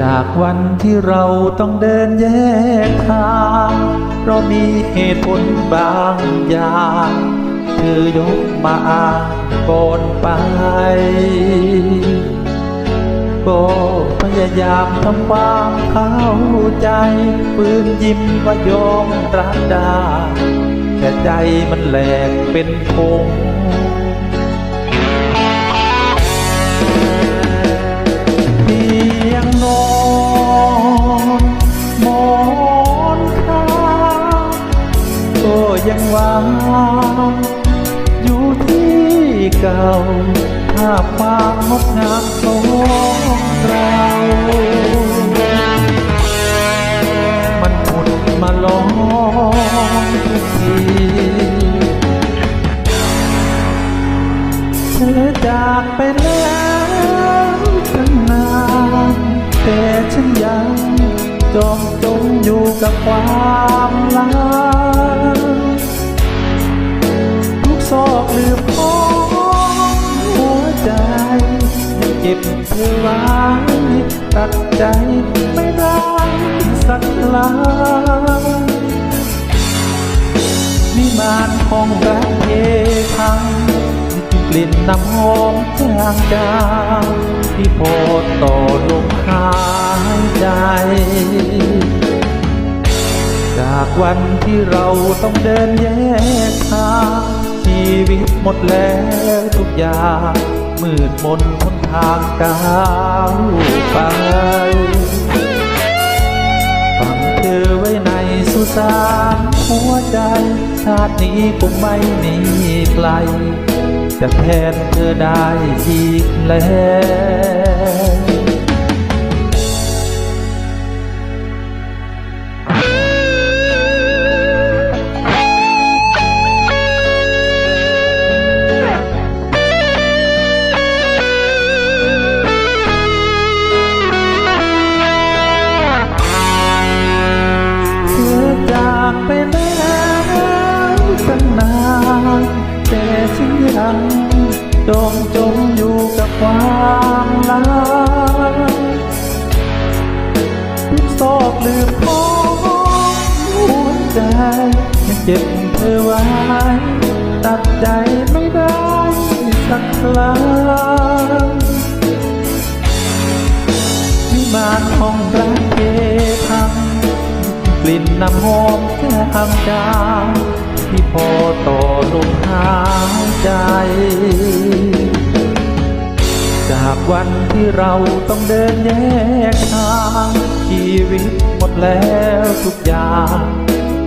จากวันที่เราต้องเดินแยกทางเพราะมีเหตุผลบางอย่างเธอยกมาอ้างก่อนไป ก็พยายามทำความเข้าใจปืนยิ้มว่ายอมรับได้แต่ใจมันแหลกเป็นพง ยังวางอยู่ที่เก่าภาพความงดงามของเรามันผุดมาล้อมทุกทีเธอจากไปแล้วตั้งนานแต่ฉันยังจองจมอยู่กับความลับ เธอไว้ตัดใจไม่ได้สักลาวิมานของรักเทพังกลิ่นน้ำหอมจางจางที่พอต่อลมหายใจ จากวันที่เราต้องเดินแยกทางชีวิตหมดแล้วทุกอย่างมืดมนทน หาก้าวไปฝังเธอไว้ในสุสานหัวใจ ชาตินี้คงไม่มีใครจะแทนเธอได้อีกแล้ว เก็บเธอไว้ ตัดใจไม่ได้สักครั้งวิมานห้องรักเกพังกลิ่นน้ำหอมจางจางที่พอต่อลมหายใจ จากวันที่เราต้องเดินแยกทาง ชีวิตหมดแล้วทุกอย่าง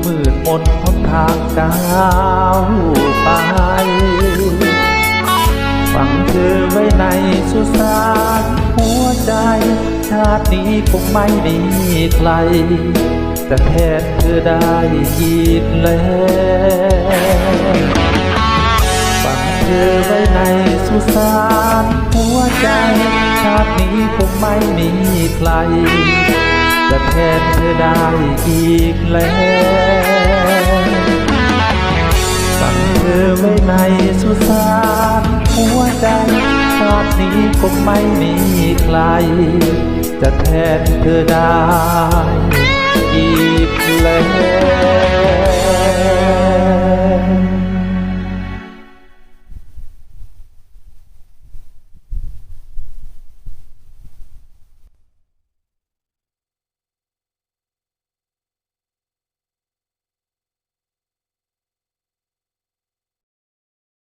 มืดมนทนทางก้าวไป ฝังเธอไว้ในสุสานหัวใจ ชาตินี้คงไม่มีใครจะแทนเธอได้อีกแล้วฝังเธอไว้ในสุสานหัวใจ ชาตินี้คงไม่มีใคร จะแทนเธอได้อีกแล้วฝังเธอไว้ในสุสานหัวใจชาตินี้คงไม่มีใคร จะแทนเธอได้อีกแล้ว